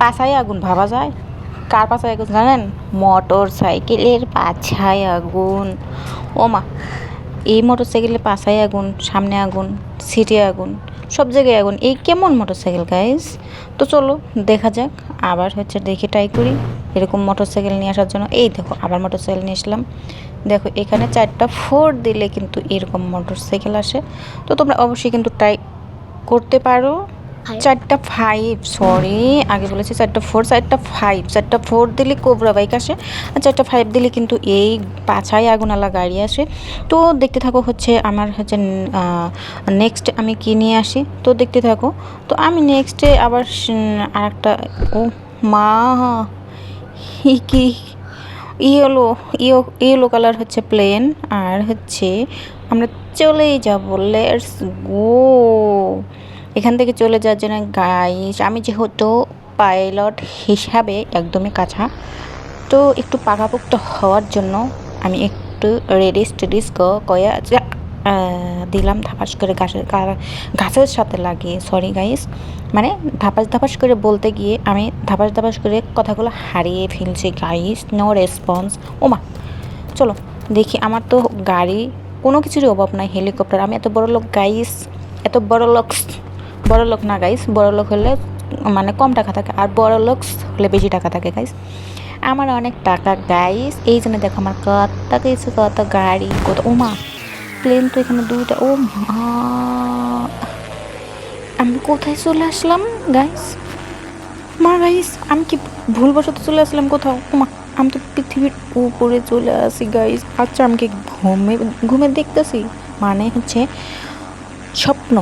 পাছায় আগুন, ভাবা যায়? কার পাছায় আগুন জানেন? মোটর সাইকেলের পাছায় আগুন। ও মা, এই মোটর সাইকেলের পাছায় আগুন, সামনে আগুন, সিটে আগুন, সব জায়গায় আগুন। এই কেমন মোটর সাইকেল গাইজ তো চলো, দেখা যাক। আবার হচ্ছে দেখে ট্রাই করি এরকম মোটর সাইকেল নিয়ে আসার জন্য। এই দেখো, আবার মোটর সাইকেল নিয়ে আসলাম। দেখো, এখানে চারটা ফোর দিলে কিন্তু এরকম মোটর সাইকেল আসে। তো তোমরা অবশ্যই কিন্তু ট্রাই করতে পারো। চারটা ফাইভ সরি আগে বলেছি চারটা ফোর চারটা ফাইভ চারটা ফোর দিলে কোবরা বাইক আসে আর চারটা ফাইভ দিলে কিন্তু এই পাছায় আগুনালা গাড়ি আসে। তো দেখতে থাকো হচ্ছে আমার হচ্ছে নেক্সট আমি কি নিয়ে আসি? তো দেখতে থাকো। তো আমি নেক্সটে আবার আর একটা ও মা কি ইয়েলো ইয়েলো ইয়েলো কালার হচ্ছে প্লেন আর হচ্ছে আমরা চলেই যাব লেটস গো এখান থেকে চলে যাওয়ার জন্য গাইস আমি যেহেতু পাইলট হিসাবে একদমই কাছা, তো একটু পাকাপোক্ত হওয়ার জন্য আমি একটু রেডিস টেডিস কয়া দিলাম ধাপাস করে গাছের গাছের সাথে লাগিয়ে সরি গাইস মানে ধাপাস ধাপাস করে বলতে গিয়ে আমি ধাপাস ধাপাস করে কথাগুলো হারিয়ে ফেলছি গাইস নো রেসপন্স ওমা চলো দেখি আমার তো গাড়ি কোনো কিছুরই অভাব নাই হেলিকপ্টার আমি এত বড় লোক গাইস এত বড় লোক বড় লোক না গাইস বড় লোক হলে মানে কম টাকা থাকে, আর বড় লোক হলে বেশি টাকা থাকে গাইস আমার অনেক টাকা গাইস এই জন্য দেখো আমার কত কিছু, কত গাড়ি, কত ও মা প্লেন তো এখানে দুইটা ও মা। আমি কোথায় চলে আসলাম গাইস মা গাইস আমি কি ভুলবশত চলে আসলাম কোথাও? মা, আমি তো পৃথিবীর উপরে চলে আসি গাইস আচ্ছা আমি কি ঘুমে ঘুমে দেখতেছি? মানে হচ্ছে স্বপ্ন।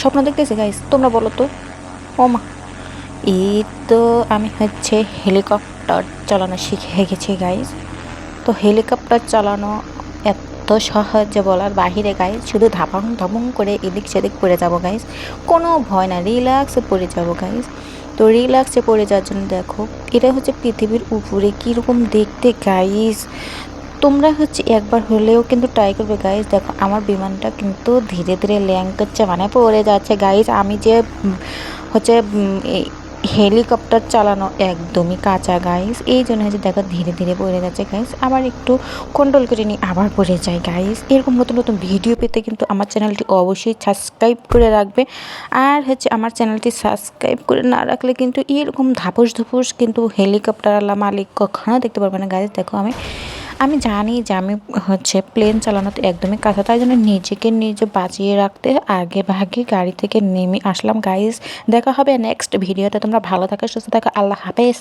স্বপ্ন দেখতেছি গাইস তোমরা বলো তো? ও মা। এই তো আমি হচ্ছে হেলিকপ্টার চালানো শিখে গেছি গাইস তো হেলিকপ্টার চালানো এত সহজে বলার বাহিরে গাইস শুধু ধাপাং ধাপুং করে এদিক সেদিক পড়ে যাব গাইস কোনো ভয় না রিল্যাক্সে পড়ে যাব গাইস তো রিল্যাক্সে পড়ে যাওয়ার জন্য দেখো, এটা হচ্ছে পৃথিবীর উপরে কীরকম দেখতে গাইস তোমরা হচ্ছে একবার হলেও কিন্তু ট্রাই করবে গাইজ দেখো, আমার বিমানটা কিন্তু ধীরে ধীরে ল্যাং করছে মানে পড়ে যাচ্ছে গাইজ আমি যে হচ্ছে হেলিকপ্টার চালানো একদমই কাঁচা গাইস এই জন্য হচ্ছে, দেখো, ধীরে ধীরে পড়ে যাচ্ছে গাইস আবার একটু কন্ট্রোল করে নিই, আবার পড়ে যায় গাইস এরকম নতুন নতুন ভিডিও পেতে কিন্তু আমার চ্যানেলটি অবশ্যই সাবস্ক্রাইব করে রাখবে। আর হচ্ছে, আমার চ্যানেলটি সাবস্ক্রাইব করে না রাখলে কিন্তু এরকম ধাপস ধুপুস কিন্তু হেলিকপ্টারওয়ালা মালিক কখনো দেখতে পারবে না গাইস দেখো, আমি আমি জানি যে আমি হচ্ছে প্লেন চালানোতে একদমই কাঁথা তাই জন্য নিজেকে নিজে বাঁচিয়ে রাখতে আগে ভাগে গাড়ি থেকে নেমে আসলাম। গাইজ দেখা হবে নেক্সট ভিডিওতে তোমরা ভালো থাকো, সুস্থ থাকো। আল্লাহ হাফেজ।